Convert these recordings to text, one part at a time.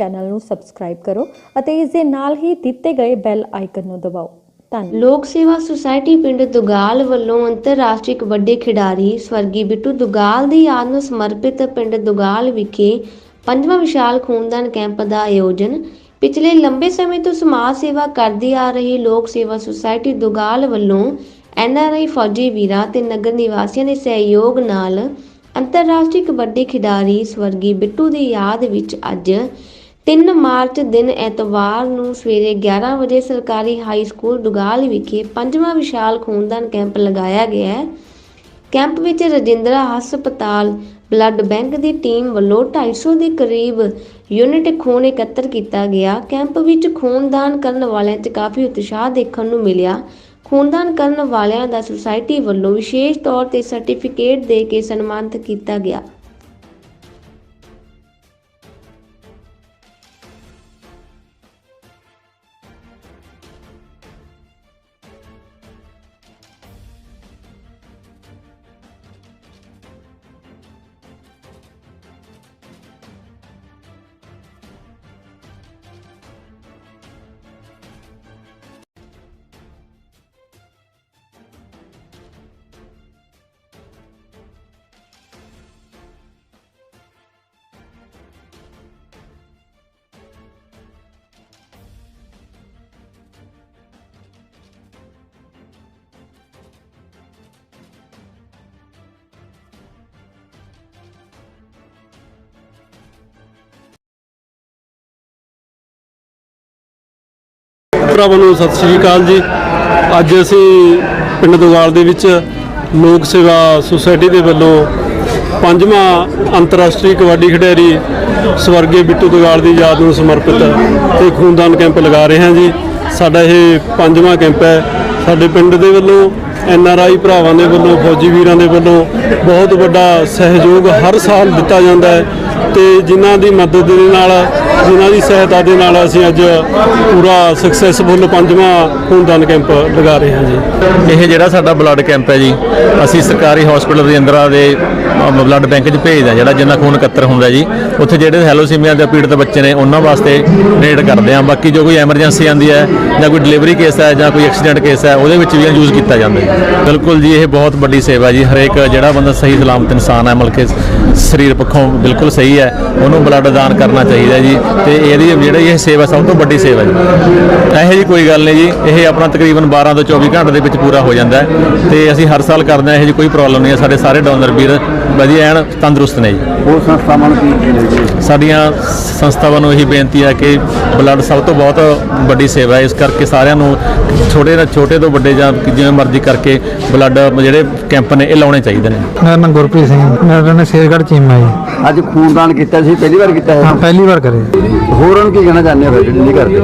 Channel ਨੂੰ subscribe ਕਰੋ ਅਤੇ ਇਸ ਦੇ ਨਾਲ ਹੀ ਦਿੱਤੇ ਗਏ ਬੈਲ ਆਈਕਨ ਨੂੰ ਦਬਾਓ। ਧੰਨਵਾਦ। ਲੋਕ ਸੇਵਾ ਸੁਸਾਇਟੀ ਪਿੰਡ ਦੁਗਾਲ ਵੱਲੋਂ ਅੰਤਰਰਾਸ਼ਟਰੀ ਕਬੱਡੀ ਖਿਡਾਰੀ ਸਵਰਗੀ ਬਿੱਟੂ ਦੁਗਾਲ ਦੀ ਯਾਦ ਨੂੰ ਸਮਰਪਿਤ ਪਿੰਡ ਦੁਗਾਲ ਵਿਖੇ ਪੰਜਵਾਂ ਵਿਸ਼ਾਲ ਖੂਨਦਾਨ ਕੈਂਪ ਦਾ ਆਯੋਜਨ। ਪਿਛਲੇ ਲੰਬੇ ਸਮੇਂ ਤੋਂ ਸਮਾਜ ਸੇਵਾ ਕਰਦੀ ਆ ਰਹੀ ਲੋਕ ਸੇਵਾ ਸੁਸਾਇਟੀ ਦੁਗਾਲ ਵੱਲੋਂ ਐਨਆਰਆਈ ਫੌਜੀ ਵੀਰਾਂ ਤੇ ਨਗਰ ਨਿਵਾਸੀਆਂ ਦੇ ਸਹਿਯੋਗ ਨਾਲ ਅੰਤਰਰਾਸ਼ਟਰੀ ਕਬੱਡੀ ਖਿਡਾਰੀ ਸਵਰਗੀ ਬਿੱਟੂ ਦੀ ਯਾਦ ਵਿੱਚ ਅੱਜ 3 ਮਾਰਚ ਦਿਨ ਐਤਵਾਰ ਨੂੰ ਸਵੇਰੇ 11 ਵਜੇ ਸਰਕਾਰੀ ਹਾਈ ਸਕੂਲ ਦੁਗਾਲ ਵਿਖੇ ਪੰਜਵਾਂ ਵਿਸ਼ਾਲ ਖੂਨਦਾਨ ਕੈਂਪ ਲਗਾਇਆ ਗਿਆ ਹੈ। ਕੈਂਪ ਵਿੱਚ ਰਜਿੰਦਰਾ ਹਸਪਤਾਲ, ਬਲੱਡ ਬੈਂਕ ਦੀ ਟੀਮ ਵੱਲੋਂ 250 ਦੇ ਕਰੀਬ ਯੂਨਿਟ ਖੂਨ ਇਕੱਤਰ ਕੀਤਾ ਗਿਆ। ਕੈਂਪ ਵਿੱਚ ਖੂਨਦਾਨ ਕਰਨ ਵਾਲਿਆਂ 'ਚ ਕਾਫੀ ਉਤਸ਼ਾਹ ਦੇਖਣ ਨੂੰ ਮਿਲਿਆ। ਖੂਨਦਾਨ ਕਰਨ ਵਾਲਿਆਂ ਦਾ ਸੁਸਾਇਟੀ ਵੱਲੋਂ ਵਿਸ਼ੇਸ਼ ਤੌਰ ਤੇ ਸਰਟੀਫਿਕੇਟ ਦੇ ਕੇ ਸਨਮਾਨਿਤ ਕੀਤਾ ਗਿਆ। ਭਰਾਵਾਂ ਨੂੰ ਸਤਿ ਸ੍ਰੀ ਅਕਾਲ ਜੀ। ਅੱਜ ਅਸੀਂ ਪਿੰਡ ਦੁਗਾਲ ਦੇ ਵਿੱਚ ਲੋਕ ਸੇਵਾ ਸੁਸਾਇਟੀ ਦੇ ਵੱਲੋਂ ਪੰਜਵਾਂ ਅੰਤਰਰਾਸ਼ਟਰੀ ਕਬੱਡੀ ਖਿਡਾਰੀ ਸਵਰਗੀ ਬਿੱਟੂ ਦੁਗਾਲ ਦੀ ਯਾਦ ਨੂੰ ਸਮਰਪਿਤ ਤੇ ਖੂਨਦਾਨ ਕੈਂਪ ਲਗਾ ਰਹੇ ਹਾਂ ਜੀ। ਸਾਡਾ ਇਹ ਪੰਜਵਾਂ ਕੈਂਪ ਹੈ। ਸਾਡੇ ਪਿੰਡ ਦੇ ਵੱਲੋਂ, ਐਨ ਆਰ ਆਈ ਭਰਾਵਾਂ ਦੇ ਵੱਲੋਂ, ਫੌਜੀ ਵੀਰਾਂ ਦੇ ਵੱਲੋਂ ਬਹੁਤ ਵੱਡਾ ਸਹਿਯੋਗ ਹਰ ਸਾਲ ਦਿੱਤਾ ਜਾਂਦਾ ਹੈ। ਤੇ ਜਿਨ੍ਹਾਂ ਦੀ ਮਦਦ ਦੇ ਨਾਲ, ਜਿਨ੍ਹਾਂ ਦੀ ਸਹਾਇਤਾ ਦੇ ਨਾਲ ਅਸੀਂ ਅੱਜ ਪੂਰਾ ਸਕਸੈਸਫੁਲ ਪੰਜਵਾਂ ਖੂਨਦਾਨ ਕੈਂਪ ਲਗਾ ਰਹੇ ਹਾਂ ਜੀ। ਇਹ ਜਿਹੜਾ ਸਾਡਾ ਬਲੱਡ ਕੈਂਪ ਹੈ ਜੀ, ਅਸੀਂ ਸਰਕਾਰੀ ਹਸਪੀਟਲ ਰਜਿੰਦਰਾ ਦੇ ਬਲੱਡ ਬੈਂਕ 'ਚ ਭੇਜਦਾ ਜਿਹੜਾ ਜਿੰਨਾ ਖੂਨ ਇਕੱਤਰ ਹੁੰਦਾ ਜੀ। ਉੱਥੇ ਜਿਹੜੇ ਹੈਲੋਸੀਮੀਆ ਦੇ ਪੀੜਤ ਬੱਚੇ ਨੇ, ਉਹਨਾਂ ਵਾਸਤੇ ਡੋਨੇਟ ਕਰਦੇ ਆ ਬਾਕੀ ਜੋ ਕੋਈ ਐਮਰਜੈਂਸੀ ਆਂਦੀ ਹੈ, ਜਾਂ ਕੋਈ ਡਿਲੀਵਰੀ ਕੇਸ ਹੈ, ਜਾਂ ਕੋਈ ਐਕਸੀਡੈਂਟ ਕੇਸ ਹੈ, ਉਹਦੇ ਵਿੱਚ ਵੀ ਯੂਜ਼ ਕੀਤਾ ਜਾਂਦਾ ਹੈ। ਬਿਲਕੁਲ ਜੀ, ਇਹ ਬਹੁਤ ਵੱਡੀ ਸੇਵਾ ਜੀ। ਹਰੇਕ ਜਿਹੜਾ ਬੰਦਾ ਸਹੀ ਸਲਾਮਤ ਇਨਸਾਨ ਹੈ ਮਤਲਬ ਕਿ ਸਰੀਰ ਪੱਖੋਂ ਬਿਲਕੁਲ ਸਹੀ ਹੈ, ਉਹਨੂੰ ਬਲੱਡ ਦਾਨ ਕਰਨਾ ਚਾਹੀਦਾ ਜੀ ਤੇ ਇਹਦੀ ਜਿਹੜੀ ਇਹ ਸੇਵਾ ਸਭ ਤੋਂ ਵੱਡੀ ਸੇਵਾ ਜੀ। ਇਹੋ ਜੀ ਕੋਈ ਗੱਲ ਨਹੀਂ ਜੀ, ਇਹ ਆਪਣਾ ਤਕਰੀਬਨ 12 ਤੋਂ 24 ਘੰਟੇ ਦੇ ਵਿੱਚ ਪੂਰਾ ਹੋ ਜਾਂਦਾ ਹੈ ਤੇ ਅਸੀਂ ਹਰ ਸਾਲ ਕਰਦੇ ਹਾਂ, ਇਹੋ ਜੀ ਕੋਈ ਪ੍ਰੋਬਲਮ ਨਹੀਂ ਹੈ, ਸਾਡੇ ਸਾਰੇ ਡੋਨਰ ਵੀਰ ਵਧੀਆ ਐਨ ਤੰਦਰੁਸਤ ਨੇ ਜੀ। ਹੋਰ ਸੰਸਥਾਵਾਂ ਨੂੰ ਕੀ ਕੀ ਨੇ ਸਾਡੀਆਂ ਸੰਸਥਾਵਾਂ ਨੂੰ ਇਹੀ ਬੇਨਤੀ ਹੈ ਕਿ ਬਲੱਡ ਸਭ ਤੋਂ ਬਹੁਤ ਵੱਡੀ ਸੇਵਾ ਹੈ। ਇਸ ਕਰਕੇ ਸਾਰਿਆਂ ਨੂੰ ਛੋਟੇ ਤੋਂ ਛੋਟੇ ਤੋਂ ਵੱਡੇ ਜਾਂ ਜਿਵੇਂ ਮਰਜ਼ੀ ਕਰਕੇ ਬਲੱਡ ਜਿਹੜੇ ਕੈਂਪ ਨੇ ਇਹ ਲਾਉਣੇ ਚਾਹੀਦੇ ਨੇ। ਮੇਰਾ ਨਾਮ ਗੁਰਪ੍ਰੀਤ ਸਿੰਘ ਮੇਰਾ ਪਿੰਡ ਸ਼ੇਰਗੜ੍ਹ ਚੀਮਾ ਜੀ। ਅੱਜ ਖੂਨਦਾਨ ਕੀਤਾ ਸੀ ਪਹਿਲੀ ਵਾਰ ਕੀਤਾ ਹਾਂ? ਹੈ ਪਹਿਲੀ ਵਾਰ ਕਰੇ ਹੋਰਾਂ ਨੂੰ ਕੀ ਕਹਿਣਾ ਚਾਹੁੰਦੇ ਹੋ ਫਿਰ ਜਿਹੜੇ ਨਹੀਂ ਕਰਦੇ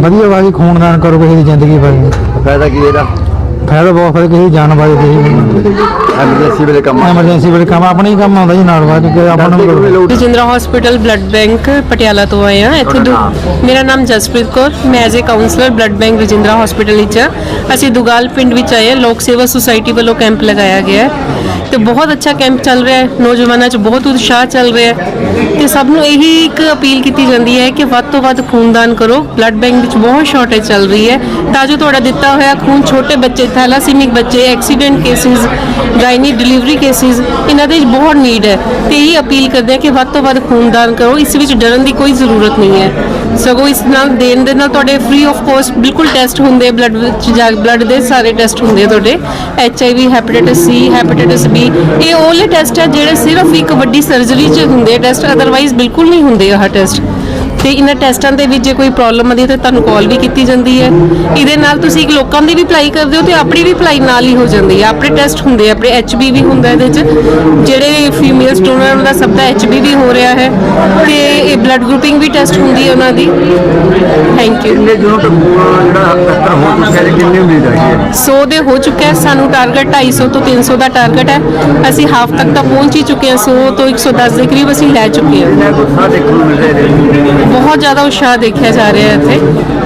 ਵਧੀਆ ਬਾਜੀ ਖੂਨਦਾਨ ਕਰੋ ਕਿਸੇ ਦੀ ਜ਼ਿੰਦਗੀ ਬਾਰੇ। ਫਾਇਦਾ ਕੀ ਇਹਦਾ? ਫਾਇਦਾ ਬਹੁਤ ਫਾਇਦਾ ਕਿਸੇ ਦੀ ਜਾਨ ਬਾਰੇ ਦੇ ਐਮਰਜੈਂਸੀ ਵੇਲੇ ਕੰਮ। ਐਮਰਜੈਂਸੀ ਵੇਲੇ ਕੰਮ ਆਪਣੇ ਹੀ ਕੰਮ ਆਉਂਦਾ ਜੀ ਨਾਲ ਬਾਅਦ ਕਿ ਆਪਾਂ ਨੂੰ Rajindra hospital blood bank Patiala ਤੋਂ ਆਏ ਹਾਂ। ਇੱਥੇ ਦੁ- ਮੇਰਾ ਨਾਮ ਜਸਪ੍ਰੀਤ ਕੌਰ ਮੈਂ as a counsellor blood bank Rajindra hospital ਵਿੱਚ। ਅਸੀਂ ਦੁਗਾਲ ਪਿੰਡ ਵਿੱਚ ਆਏ ਲੋਕ ਸੇਵਾ ਸੁਸਾਇਟੀ ਵੱਲੋਂ ਕੈਂਪ ਲਗਾਇਆ ਗਿਆ ਹੈ। ਤੇ ਬਹੁਤ ਅੱਛਾ ਕੈਂਪ ਚੱਲ ਰਿਹਾ ਹੈ, ਨੌਜਵਾਨਾਂ 'ਚ ਬਹੁਤ ਉਤਸ਼ਾਹ ਚੱਲ ਰਿਹਾ ਹੈ ਤੇ ਸਭ ਨੂੰ ਇਹੀ ਇੱਕ ਅਪੀਲ ਕੀਤੀ ਜਾਂਦੀ ਹੈ ਕਿ ਵੱਧ ਤੋਂ ਵੱਧ ਖੂਨਦਾਨ ਕਰੋ। ਬਲੱਡ ਬੈਂਕ ਵਿੱਚ ਬਹੁਤ ਸ਼ਾਰਟੇਜ ਚੱਲ ਰਹੀ ਹੈ। ਤਾਂ ਜੋ ਤੁਹਾਡਾ ਦਿੱਤਾ ਹੋਇਆ ਖੂਨ, ਛੋਟੇ ਬੱਚੇ ਥੈਲਾਸੀਮਿਕ ਬੱਚੇ accident cases gynae delivery cases ਇਹਨਾਂ ਦੇ ਬਹੁਤ ਨੀਡ ਹੈ। ਤੇ ਇਹੀ ਅਪੀਲ ਕਰਦੇ ਹਾਂ ਕਿ ਵੱਧ ਤੋਂ ਵੱਧ ਖੂਨਦਾਨ ਕਰੋ। ਇਸ ਵਿੱਚ ਡਰਨ ਦੀ ਕੋਈ ਜ਼ਰੂਰਤ ਨਹੀਂ ਹੈ। ਸਗੋਂ ਇਸ ਨਾਲ ਦੇਣ ਦੇ ਨਾਲ ਤੁਹਾਡੇ ਫ੍ਰੀ ਆਫ ਕੋਸਟ ਬਿਲਕੁਲ ਟੈਸਟ ਹੁੰਦੇ ਬਲੱਡ ਵਿੱਚ ਜਾ ਬਲੱਡ ਦੇ ਸਾਰੇ ਟੈਸਟ ਹੁੰਦੇ ਆ ਤੁਹਾਡੇ। H I V hepatitis C hepatitis B ਇਹ ਉਹਲੇ ਟੈਸਟ ਹੈ ਜਿਹੜੇ ਸਿਰਫ ਇੱਕ ਵੱਡੀ ਸਰਜਰੀ 'ਚ ਹੁੰਦੇ ਆ ਟੈਸਟ ਅਦਰਵਾਈਜ਼ ਬਿਲਕੁਲ ਨਹੀਂ ਹੁੰਦੇ ਆਹ ਟੈਸਟ ਤੇ ਇਹਨਾਂ ਟੈਸਟਾਂ ਦੇ ਵਿੱਚ ਜੇ ਕੋਈ ਪ੍ਰੋਬਲਮ ਆਉਂਦੀ ਹੈ ਤਾਂ ਤੁਹਾਨੂੰ ਕਾਲ ਵੀ ਕੀਤੀ ਜਾਂਦੀ ਹੈ। ਇਹਦੇ ਨਾਲ ਤੁਸੀਂ ਇੱਕ ਲੋਕਾਂ ਦੀ ਵੀ ਅਪਲਾਈ ਕਰਦੇ ਹੋ ਤੇ ਆਪਣੀ ਵੀ ਅਪਲਾਈ ਨਾਲ ਹੀ ਹੋ ਜਾਂਦੀ ਹੈ। ਆਪਣੇ ਟੈਸਟ ਹੁੰਦੇ ਆ ਆਪਣੇ ਐਚਬੀ ਵੀ ਹੁੰਦਾ ਇਹਦੇ 'ਚ। ਜਿਹੜੇ ਫੀਮੇਲਸ ਡੋਨਰ ਦਾ ਸਭ ਦਾ ਐਚਬੀ ਵੀ ਹੋ ਰਿਹਾ ਹੈ ਤੇ ਇਹ ਬਲੱਡ ਗਰੁੱਪਿੰਗ ਵੀ ਟੈਸਟ ਹੁੰਦੀ ਹੈ ਉਹਨਾਂ ਦੀ। ਥੈਂਕ ਯੂ ਕਿੰਨੇ ਤੱਕ ਜਿਹੜਾ ਹੋ ਚੁੱਕਿਆ ਹੈ ਕਿੰਨੀ ਉਮੀਦ ਹੈ 100 ਦੇ ਹੋ ਚੁੱਕਿਆ ਹੈ ਸਾਨੂੰ ਟਾਰਗੇਟ 250 ਤੋਂ 300 ਦਾ ਟਾਰਗੇਟ ਹੈ। ਅਸੀਂ ਹਾਫ ਤੱਕ ਤਾਂ ਪਹੁੰਚ ਹੀ ਚੁੱਕੇ ਹਾਂ 100 ਤੋਂ 110 ਦੇ ਕਰੀਬ ਅਸੀਂ ਲੈ ਚੁੱਕੇ ਹਾਂ। ਦੇਖਣ ਨੂੰ ਮਿਲ ਰਿਹਾ ਬਹੁਤ ਜ਼ਿਆਦਾ ਉਤਸ਼ਾਹ ਦੇਖਿਆ ਜਾ ਰਿਹਾ ਹੈ ਇੱਥੇ।